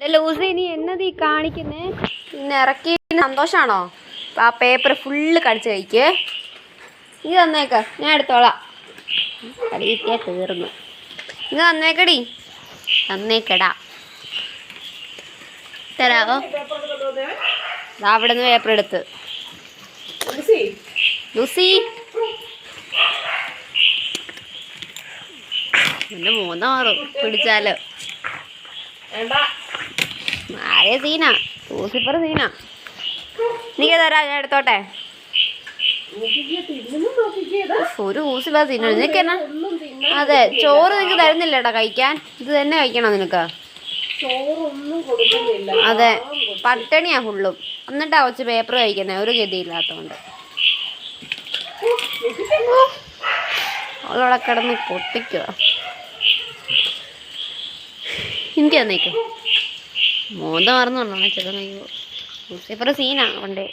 എന്റെ ലൂസി നീ എന്നത് ഈ കാണിക്കുന്നേ? പിന്നെ ഇറക്കി സന്തോഷാണോ? അപ്പൊ ആ പേപ്പർ ഫുള്ള് കടിച്ച് കഴിക്ക്. ഇത് തന്നേക്ക ഞാൻ എടുത്തോളാം. തീർന്നു. ഇത് തന്നേക്കടി. തന്നേക്കടാ. തരാവോ? അവിടെ നിന്ന് പേപ്പർ എടുത്ത്. ലൂസി. എന്റെ മൂന്നാറ് പിടിച്ചാലോ? ആരെ സീനാ. സൂസിപ്പർ സീനാ. നീ തരാ ഞാൻ എടുത്തോട്ടെ? ഒരു ഊസില്ലാ സീന നിനക്ക് എന്നാ? അതെ ചോറ് നിനക്ക് തരുന്നില്ലടാ കഴിക്കാൻ. ഇത് തന്നെ കഴിക്കണം നിനക്ക്? അതെ പട്ടണിയാ ഫുള്ളും. എന്നിട്ടാ കൊച്ചു പേപ്പർ കഴിക്കുന്നത് ഒരു ഗതിയില്ലാത്തോണ്ട്. അവളവിടെ കിടന്ന് പൊട്ടിക്കുക എനിക്ക് തന്നേക്ക് മോന്ത മറന്നു ചെറുപ്പം സീനാണ് പണ്ടേ